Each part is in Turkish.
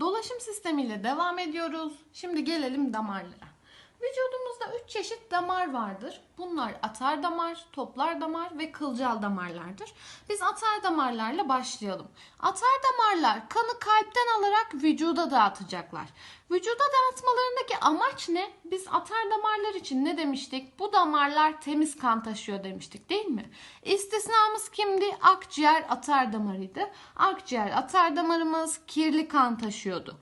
Dolaşım sistemiyle devam ediyoruz. Şimdi gelelim damarlara. Vücudumuzda 3 çeşit damar vardır. Bunlar atar damar, toplar damar ve kılcal damarlardır. Biz atar damarlarla başlayalım. Atar damarlar kanı kalpten alarak vücuda dağıtacaklar. Vücuda dağıtmalarındaki amaç ne? Biz atar damarlar için ne demiştik? Bu damarlar temiz kan taşıyor demiştik değil mi? İstisnamız kimdi? Akciğer atar damarıydı. Akciğer atar damarımız kirli kan taşıyordu.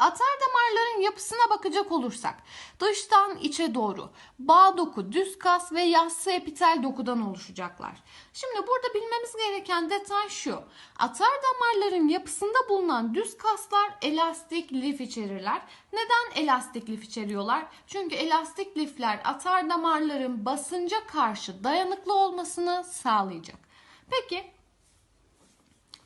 Atar damarların yapısına bakacak olursak dıştan içe doğru bağ doku, düz kas ve yassı epitel dokudan oluşacaklar. Şimdi burada bilmemiz gereken detay şu. Atar damarların yapısında bulunan düz kaslar elastik lif içerirler. Neden elastik lif içeriyorlar? Çünkü elastik lifler atar damarların basınca karşı dayanıklı olmasını sağlayacak. Peki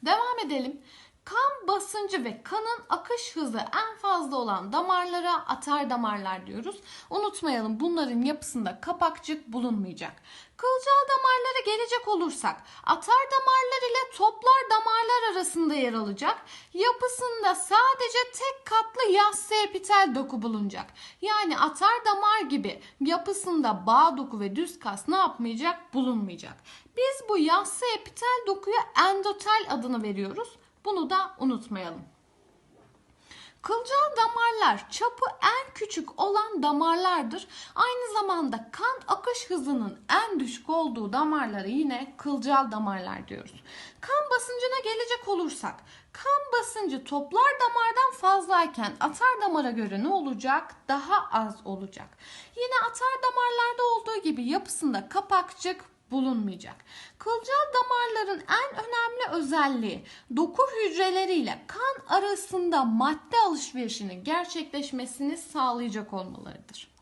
devam edelim. Kan basıncı ve kanın akış hızı en fazla olan damarlara atar damarlar diyoruz. Unutmayalım bunların yapısında kapakçık bulunmayacak. Kılcal damarlara gelecek olursak atar damarlar ile toplar damarlar arasında yer alacak. Yapısında sadece tek katlı yassı epitel doku bulunacak. Yani atar damar gibi yapısında bağ doku ve düz kas ne yapmayacak? Bulunmayacak. Biz bu yassı epitel dokuya endotel adını veriyoruz. Bunu da unutmayalım. Kılcal damarlar çapı en küçük olan damarlardır. Aynı zamanda kan akış hızının en düşük olduğu damarlara yine kılcal damarlar diyoruz. Kan basıncına gelecek olursak kan basıncı toplar damardan fazlayken atar damara göre ne olacak? Daha az olacak. Yine atar damarlarda olduğu gibi yapısında kapakçık bulunmayacak. Kılcal damarların en önemli özelliği doku hücreleriyle kan arasında madde alışverişinin gerçekleşmesini sağlayacak olmalarıdır.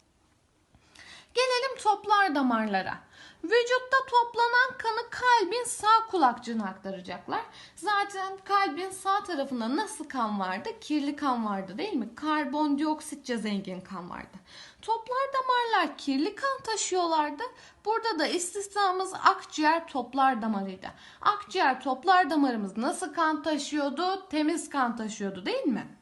Gelelim toplar damarlara. Vücutta toplanan kanı kalbin sağ kulakçığına aktaracaklar. Zaten kalbin sağ tarafında nasıl kan vardı? Kirli kan vardı değil mi? Karbondioksitçe zengin kan vardı. Toplar damarlar kirli kan taşıyorlardı. Burada da istisnamız akciğer toplar damarıydı. Akciğer toplar damarımız nasıl kan taşıyordu? Temiz kan taşıyordu değil mi?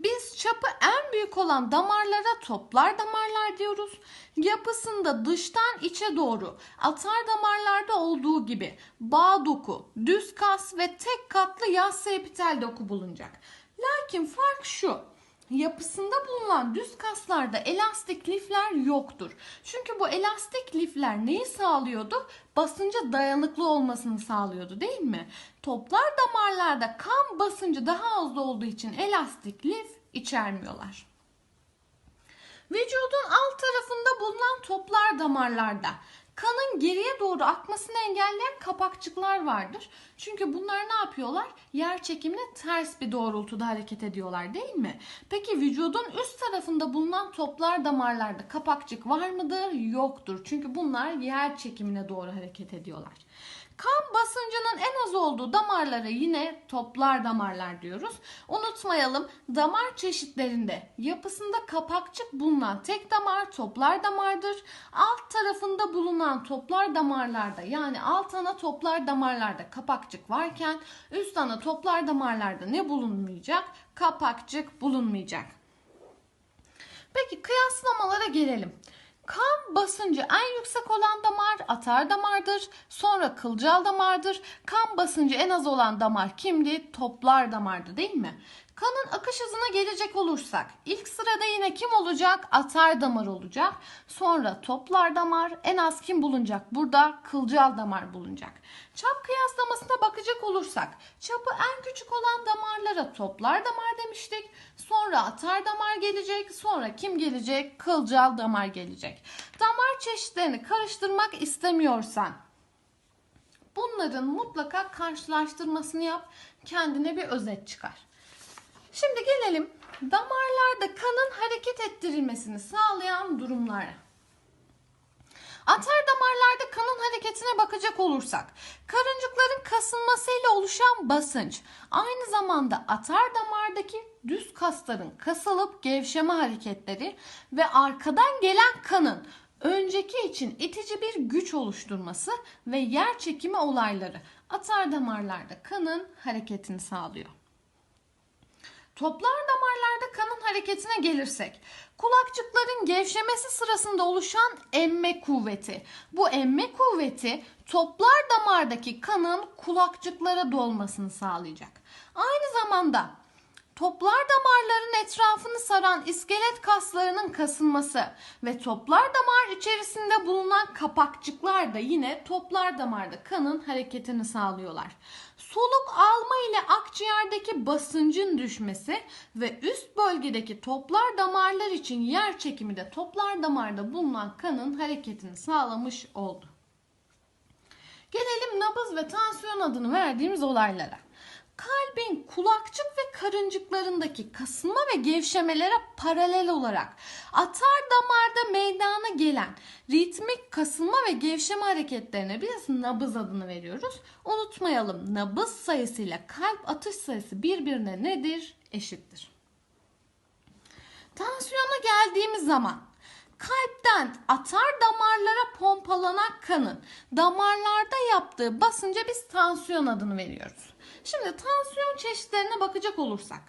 Biz çapı en büyük olan damarlara toplar damarlar diyoruz. Yapısında dıştan içe doğru atar damarlarda olduğu gibi bağ doku, düz kas ve tek katlı yassı epitel doku bulunacak. Lakin fark şu. Yapısında bulunan düz kaslarda elastik lifler yoktur. Çünkü bu elastik lifler neyi sağlıyordu? Basınca dayanıklı olmasını sağlıyordu değil mi? Toplar damarlarda kan basıncı daha az olduğu için elastik lif içermiyorlar. Vücudun alt tarafında bulunan toplar damarlarda kanın geriye doğru akmasını engelleyen kapakçıklar vardır. Çünkü bunlar ne yapıyorlar? Yer çekimine ters bir doğrultuda hareket ediyorlar değil mi? Peki vücudun üst tarafında bulunan toplar damarlarda kapakçık var mıdır? Yoktur. Çünkü bunlar yer çekimine doğru hareket ediyorlar. Kan basıncının en az olduğu damarlara yine toplar damarlar diyoruz. Unutmayalım damar çeşitlerinde yapısında kapakçık bulunan tek damar toplar damardır. Alt tarafında bulunan toplar damarlarda yani alt ana toplar damarlarda kapakçık varken üst ana toplar damarlarda ne bulunmayacak? Kapakçık bulunmayacak. Peki kıyaslamalara gelelim. Kan basıncı en yüksek olan damar atar damardır. Sonra kılcal damardır. Kan basıncı en az olan damar kimdi? Toplar damardı değil mi? Kanın akış hızına gelecek olursak ilk sırada yine kim olacak? Atar damar olacak. Sonra toplar damar en az kim bulunacak? Burada kılcal damar bulunacak. Çap kıyaslamasına bakacak olursak çapı en küçük olan damarlara toplar damar demiştik. Sonra atar damar gelecek. Sonra kim gelecek? Kılcal damar gelecek. Damar çeşitlerini karıştırmak istemiyorsan bunların mutlaka karşılaştırmasını yap. Kendine bir özet çıkar. Şimdi gelelim damarlarda kanın hareket ettirilmesini sağlayan durumlara. Atar damarlarda kanın hareketine bakacak olursak, karıncıkların kasılmasıyla oluşan basınç, aynı zamanda atar damardaki düz kasların kasılıp gevşeme hareketleri ve arkadan gelen kanın önceki için itici bir güç oluşturması ve yer çekimi olayları atar damarlarda kanın hareketini sağlıyor. Toplar damarlarda kanın hareketine gelirsek, kulakçıkların gevşemesi sırasında oluşan emme kuvveti. Bu emme kuvveti toplar damardaki kanın kulakçıklara dolmasını sağlayacak. Aynı zamanda Toplar damarların etrafını saran iskelet kaslarının kasılması ve toplar damar içerisinde bulunan kapakçıklar da yine toplar damarda kanın hareketini sağlıyorlar. Soluk alma ile akciğerdeki basıncın düşmesi ve üst bölgedeki toplar damarlar için yer çekimi de toplar damarda bulunan kanın hareketini sağlamış oldu. Gelelim nabız ve tansiyon adını verdiğimiz olaylara kalbin kulakçık ve karıncıklarındaki kasılma ve gevşemelere paralel olarak atar damarda meydana gelen ritmik kasılma ve gevşeme hareketlerine biz nabız adını veriyoruz. Unutmayalım nabız sayısıyla kalp atış sayısı birbirine nedir? Eşittir. Tansiyona geldiğimiz zaman kalpten atar damarlara pompalanan kanın damarlarda yaptığı basınca biz tansiyon adını veriyoruz. Şimdi tansiyon çeşitlerine bakacak olursak.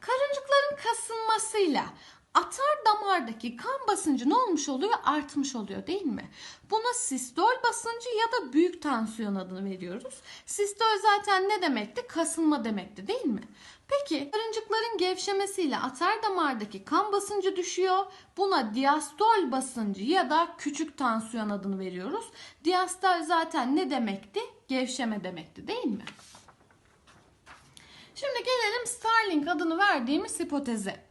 Karıncıkların kasılmasıyla atar damardaki kan basıncı ne olmuş oluyor? Artmış oluyor değil mi? Buna sistol basıncı ya da büyük tansiyon adını veriyoruz. Sistol zaten ne demekti? Kasılma demekti değil mi? Peki karıncıkların gevşemesiyle atar damardaki kan basıncı düşüyor. Buna diastol basıncı ya da küçük tansiyon adını veriyoruz. Diastol zaten ne demekti? Gevşeme demekti değil mi? Şimdi gelelim Starling adını verdiğimiz hipoteze.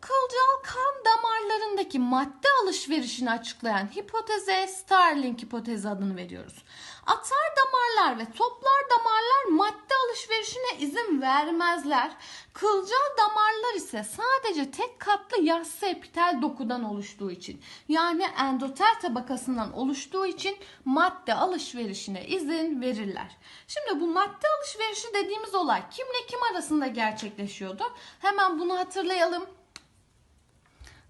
Kılcal kan damarlarındaki madde alışverişini açıklayan hipoteze Starling hipotezi adını veriyoruz. Atar damarlar ve toplar damarlar madde alışverişine izin vermezler. Kılcal damarlar ise sadece tek katlı yassı epitel dokudan oluştuğu için yani endotel tabakasından oluştuğu için madde alışverişine izin verirler. Şimdi bu madde alışverişi dediğimiz olay kimle kim arasında gerçekleşiyordu? Hemen bunu hatırlayalım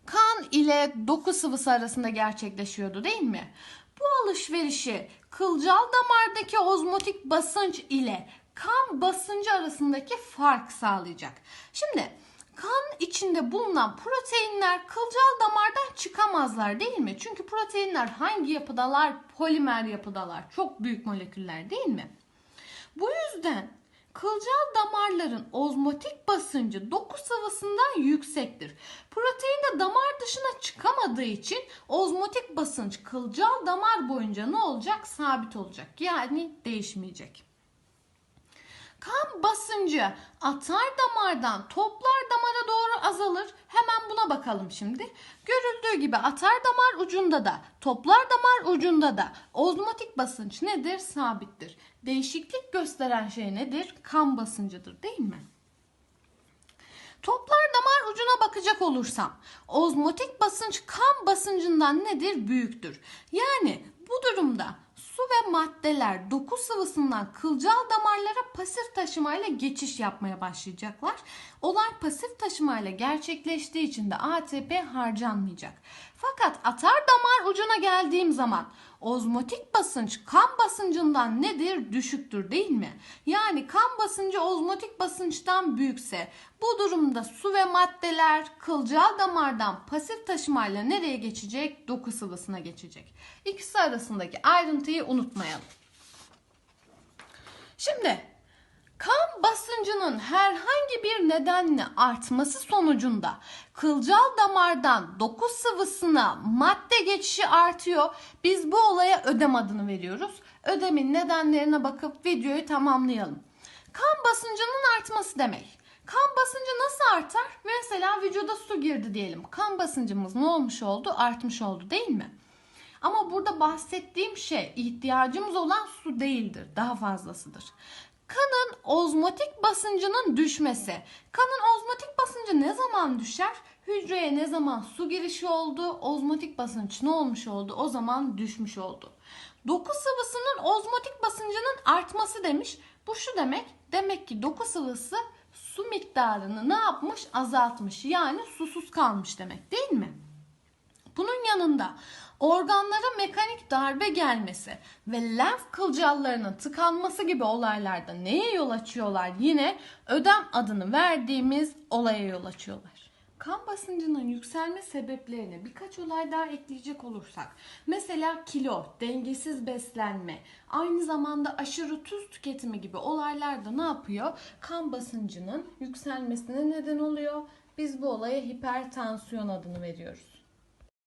kan ile doku sıvısı arasında gerçekleşiyordu değil mi? Bu alışverişi kılcal damardaki ozmotik basınç ile kan basıncı arasındaki fark sağlayacak. Şimdi kan içinde bulunan proteinler kılcal damardan çıkamazlar değil mi? Çünkü proteinler hangi yapıdalar? Polimer yapıdalar. Çok büyük moleküller değil mi? Bu yüzden Kılcal damarların ozmotik basıncı doku sıvısından yüksektir. Protein de damar dışına çıkamadığı için ozmotik basınç kılcal damar boyunca ne olacak? Sabit olacak. Yani değişmeyecek. Kan basıncı atar damardan toplar damara doğru azalır. Hemen buna bakalım şimdi. Görüldüğü gibi atar damar ucunda da toplar damar ucunda da ozmotik basınç nedir? Sabittir. Değişiklik gösteren şey nedir? Kan basıncıdır değil mi? Toplar damar ucuna bakacak olursam ozmotik basınç kan basıncından nedir? Büyüktür. Yani bu durumda maddeler doku sıvısından kılcal damarlara pasif taşımayla geçiş yapmaya başlayacaklar. Olay pasif taşımayla gerçekleştiği için de ATP harcanmayacak. Fakat atar damar ucuna geldiğim zaman ozmotik basınç kan basıncından nedir? Düşüktür değil mi? Yani kan basıncı ozmotik basınçtan büyükse bu durumda su ve maddeler kılcal damardan pasif taşımayla nereye geçecek? Doku sıvısına geçecek. İkisi arasındaki ayrıntıyı unutmayalım. Şimdi Kan basıncının herhangi bir nedenle artması sonucunda kılcal damardan doku sıvısına madde geçişi artıyor. Biz bu olaya ödem adını veriyoruz. Ödemin nedenlerine bakıp videoyu tamamlayalım. Kan basıncının artması demek. Kan basıncı nasıl artar? Mesela vücuda su girdi diyelim. Kan basıncımız ne olmuş oldu? Artmış oldu değil mi? Ama burada bahsettiğim şey ihtiyacımız olan su değildir. Daha fazlasıdır. Kanın ozmotik basıncının düşmesi. Kanın ozmotik basıncı ne zaman düşer? Hücreye ne zaman su girişi oldu? Ozmotik basınç ne olmuş oldu? O zaman düşmüş oldu. Doku sıvısının ozmotik basıncının artması demiş. Bu şu demek. Demek ki doku sıvısı su miktarını ne yapmış? Azaltmış. Yani susuz kalmış demek değil mi? Bunun yanında organlara mekanik darbe gelmesi ve lenf kılcallarının tıkanması gibi olaylarda neye yol açıyorlar? Yine ödem adını verdiğimiz olaya yol açıyorlar. Kan basıncının yükselme sebeplerine birkaç olay daha ekleyecek olursak. Mesela kilo, dengesiz beslenme, aynı zamanda aşırı tuz tüketimi gibi olaylarda ne yapıyor? Kan basıncının yükselmesine neden oluyor. Biz bu olaya hipertansiyon adını veriyoruz.